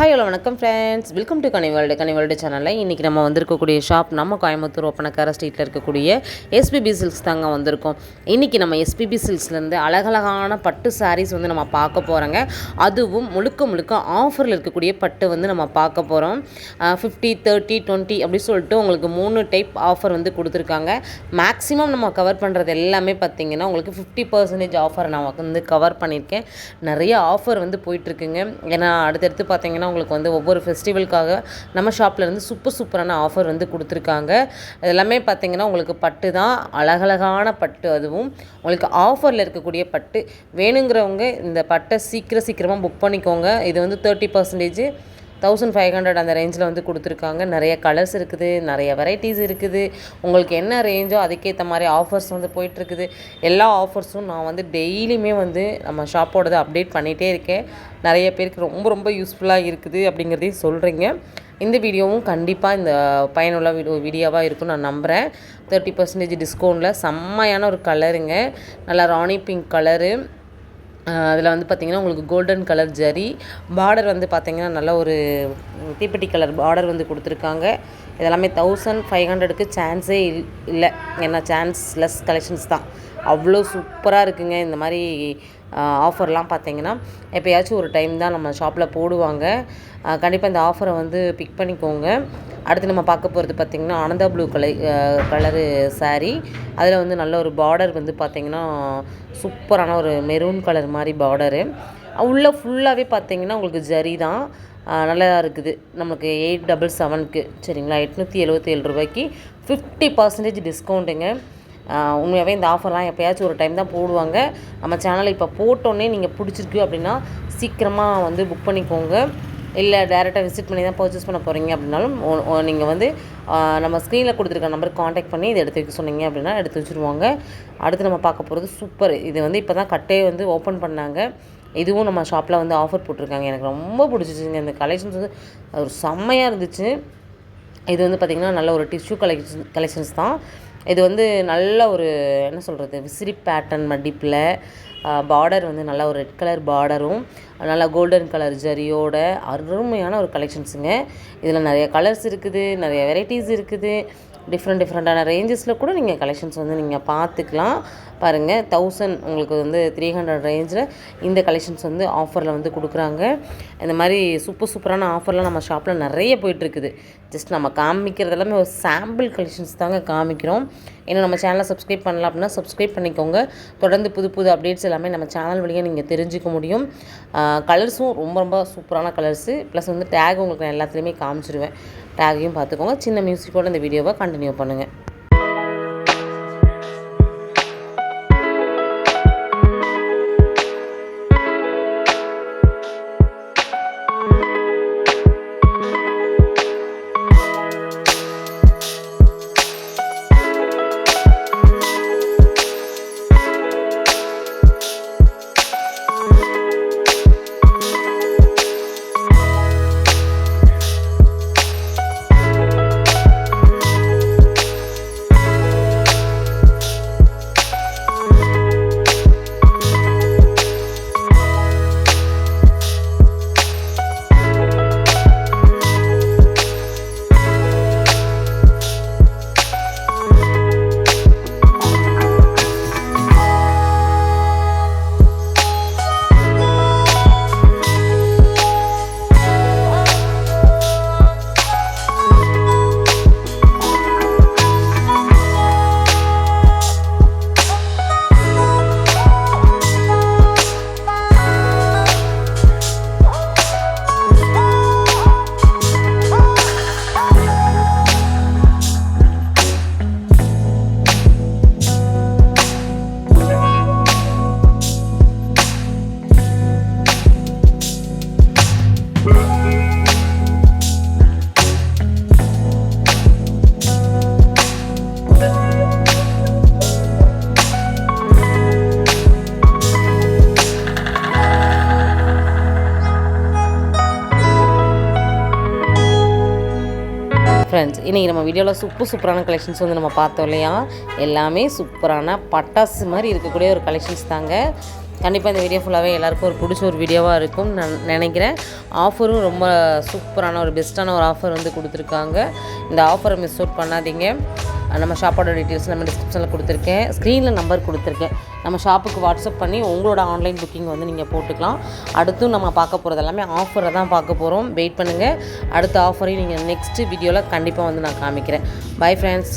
Hi hello வணக்கம் friends welcome to Kaniworld Kaniworld சேனலில் இன்றைக்கி நம்ம வந்திருக்கக்கூடிய ஷாப் நம்ம கோயம்புத்தூர் ஒப்பனக்கார ஸ்ட்ரீட்டில் இருக்கக்கூடிய எஸ்பிபி சில்க்ஸ் தாங்க வந்திருக்கோம். இன்றைக்கி நம்ம எஸ்பிபி சில்க்ஸ்லேருந்து அழகழகான பட்டு சாரீஸ் வந்து நம்ம பார்க்க போகிறோங்க அதுவும் முழுக்க முழுக்க ஆஃபரில் இருக்கக்கூடிய பட்டு வந்து நம்ம பார்க்க போகிறோம் ஃபிஃப்டி தேர்ட்டி டுவெண்ட்டி அப்படி சொல்லிட்டு உங்களுக்கு மூணு டைப் ஆஃபர் வந்து கொடுத்துருக்காங்க. மேக்ஸிமம் நம்ம கவர் பண்ணுறது எல்லாமே பார்த்திங்கன்னா உங்களுக்கு ஃபிஃப்டி பர்சன்டேஜ் ஆஃபர் நான் வந்து கவர் பண்ணியிருக்கேன். நிறைய ஆஃபர் வந்து போயிட்டுருக்குங்க ஏன்னா அடுத்தடுத்து பார்த்திங்கன்னா உங்களுக்கு வந்து ஒவ்வொரு ஃபெஸ்டிவலுக்காக நம்ம ஷாப்பில் இருந்து சூப்பர் சூப்பரான ஆஃபர் வந்து கொடுத்துருக்காங்க. அது எல்லாமே பார்த்தீங்கன்னா உங்களுக்கு பட்டு தான் அழகழகான பட்டு அதுவும். உங்களுக்கு ஆஃபரில் இருக்கக்கூடிய பட்டு வேணுங்கிறவங்க இந்த பட்டை சீக்கிரம் சீக்கிரமாக புக் பண்ணிக்கோங்க. இது வந்து thirty percentage thousand five hundred அந்த ரேஞ்சில் வந்து கொடுத்துருக்காங்க. நிறைய கலர்ஸ் இருக்குது நிறைய வெரைட்டிஸ் இருக்குது. உங்களுக்கு என்ன ரேஞ்சோ அதுக்கேற்ற மாதிரி ஆஃபர்ஸ் வந்து போயிட்டுருக்குது. எல்லா ஆஃபர்ஸும் நான் வந்து டெய்லியுமே வந்து நம்ம ஷாப்போடது அப்டேட் பண்ணிகிட்டே இருக்கேன். நிறைய பேருக்கு ரொம்ப ரொம்ப யூஸ்ஃபுல்லாக இருக்குது அப்படிங்கிறதையும் சொல்கிறீங்க இந்த வீடியோவும் கண்டிப்பாக இந்த பயனுள்ள வீடியோ வீடியோவாக இருக்கும்னு நான் நம்புகிறேன் தேர்ட்டி பர்சன்டேஜ் டிஸ்கவுண்ட்டில் செம்மையான ஒரு கலருங்க நல்லா ராணி பிங்க் கலரு அதில் வந்து பார்த்திங்கன்னா உங்களுக்கு கோல்டன் கலர் ஜரி. பார்டர் வந்து பார்த்திங்கன்னா நல்ல ஒரு தீப்பெட்டி கலர் பார்டர் வந்து கொடுத்துருக்காங்க. இதெல்லாமே தௌசண்ட் ஃபைவ் ஹண்ட்ரடுக்கு சான்ஸே இல் இல்லை. ஏன்னா சான்ஸ் லெஸ் கலெக்ஷன்ஸ் தான் அவ்வளோ சூப்பராக இருக்குங்க. இந்த மாதிரி ஆஃபர்லாம் பார்த்தீங்கன்னா எப்போயாச்சும் ஒரு டைம் தான் நம்ம ஷாப்பில் போடுவாங்க. கண்டிப்பாக இந்த ஆஃபரை வந்து பிக் பண்ணிக்கோங்க. அடுத்து நம்ம பார்க்க போகிறது பார்த்திங்கன்னா ஆனந்தா ப்ளூ கலை கலரு சாரீ அதில் வந்து நல்ல ஒரு பார்டர் வந்து பார்த்திங்கன்னா சூப்பரான ஒரு மெரூன் கலர் மாதிரி பார்டரு உள்ளே ஃபுல்லாகவே பார்த்திங்கன்னா உங்களுக்கு ஜரி தான். நல்லா இருக்குது. நமக்கு எயிட் டபுள் செவனுக்கு சரிங்களா? எட்நூற்றி எழுபத்தி ஏழு ரூபாய்க்கு ஃபிஃப்டி பர்சன்டேஜ் டிஸ்கவுண்ட்டுங்க உண்மையாகவே இந்த ஆஃபர்லாம் எப்போயாச்சும் ஒரு டைம் தான் போடுவாங்க. நம்ம சேனலை இப்போ போட்டோன்னே நீங்கள் பிடிச்சிருக்கு அப்படின்னா சீக்கிரமாக வந்து புக் பண்ணிக்கோங்க. இல்லை டேரெக்டாக விசிட் பண்ணி தான் பர்ச்சேஸ் பண்ண போகிறீங்க அப்படின்னாலும் நீங்கள் வந்து நம்ம ஸ்க்ரீனில் கொடுத்துருக்க நம்பருக்கு காண்டாக்ட் பண்ணி இதை எடுத்து வைக்க சொன்னீங்க அப்படின்னா எடுத்து வச்சுருவாங்க. அடுத்து நம்ம பார்க்க போகிறது சூப்பர் இது வந்து இப்போ தான் கட்டே வந்து ஓப்பன் பண்ணாங்க. இதுவும் நம்ம ஷாப்பில் வந்து ஆஃபர் போட்டிருக்காங்க. எனக்கு ரொம்ப பிடிச்சிச்சுங்க. இந்த கலெக்ஷன்ஸ் வந்து ஒரு செம்மையாக இருந்துச்சு. இது வந்து பார்த்திங்கன்னா நல்ல ஒரு டிஷ்யூ கலெக்ஷன் கலெக்ஷன்ஸ் தான். இது வந்து நல்ல ஒரு என்ன சொல்கிறது விசிறி பேட்டர்ன் மடிப்பில் பார்டர் வந்து நல்லா ஒரு ரெட் கலர் பார்டரும் நல்லா கோல்டன் கலர் ஜரியோட அருமையான ஒரு கலெக்ஷன்ஸுங்க இதில் நிறைய கலர்ஸ் இருக்குது நிறைய வெரைட்டிஸ் இருக்குது. டிஃப்ரெண்ட் டிஃப்ரெண்ட்டான ரேஞ்சஸில் கூட நீங்கள் கலெக்ஷன்ஸ் வந்து நீங்கள் பார்த்துக்கலாம். பாருங்கள் தௌசண்ட் உங்களுக்கு வந்து த்ரீ ஹண்ட்ரட் ரேஞ்சில் இந்த கலெக்ஷன்ஸ் வந்து ஆஃபரில் வந்து கொடுக்குறாங்க. இந்த மாதிரி சூப்பர் சூப்பரான ஆஃபர்லாம் நம்ம ஷாப்பில் நிறைய போயிட்டுருக்குது ஜஸ்ட் நம்ம காமிக்கிறது எல்லாமே ஒரு சாம்பிள் கலெக்ஷன்ஸ் தாங்க காமிக்கிறோம். ஏன்னா நம்ம சேனலை சப்ஸ்கிரைப் பண்ணலாம் அப்படின்னா சப்ஸ்கிரைப் பண்ணிக்கோங்க. தொடர்ந்து புது புது அப்டேட்ஸ் எல்லாமே நம்ம சேனல் வழியாக நீங்கள் தெரிஞ்சுக்க முடியும். கலர்ஸும் ரொம்ப ரொம்ப சூப்பரான கலர்ஸு ப்ளஸ் வந்து டேக் உங்களுக்கு நான் எல்லாத்துலேயுமே காமிச்சிருவேன். டேகையும் பார்த்துக்கோங்க. சின்ன மியூசிக்கோட இந்த வீடியோவை கண்டினியூ பண்ணுங்கள் ஃப்ரெண்ட்ஸ் இன்றைக்கி நம்ம வீடியோவில் சூப்பர் சூப்பரான கலெக்ஷன்ஸ் வந்து நம்ம பார்த்தோம் இல்லையா? எல்லாமே சூப்பரான பட்டாசு மாதிரி இருக்கக்கூடிய ஒரு கலெக்ஷன்ஸ் தாங்க. கண்டிப்பாக இந்த வீடியோ ஃபுல்லாகவே எல்லாருக்கும் ஒரு பிடிச்ச ஒரு வீடியோவாக இருக்கும் நான் நினைக்கிறேன். ஆஃபரும் ரொம்ப சூப்பரான ஒரு பெஸ்ட்டான ஒரு ஆஃபர் வந்து கொடுத்துருக்காங்க. இந்த ஆஃபரை மிஸ் அவுட் பண்ணாதீங்க. நம்ம ஷாப்போட டீட்டெயில்ஸ் நம்ம டிஸ்கிரிப்ஷனில் கொடுத்துருக்கேன். ஸ்க்ரீனில் நம்பர் கொடுத்துருக்கேன். நம்ம ஷாப்புக்கு வாட்ஸ்அப் பண்ணி உங்களோட ஆன்லைன் புக்கிங் வந்து நீங்கள் போட்டுக்கலாம். அடுத்தும் நம்ம பார்க்க போகிறது எல்லாமே ஆஃபரை தான் பார்க்க போகிறோம் வெயிட் பண்ணுங்கள் அடுத்த ஆஃபரையும் நீங்கள் நெக்ஸ்ட்டு வீடியோவில் கண்டிப்பாக வந்து நான் காமிக்கிறேன். Bye friends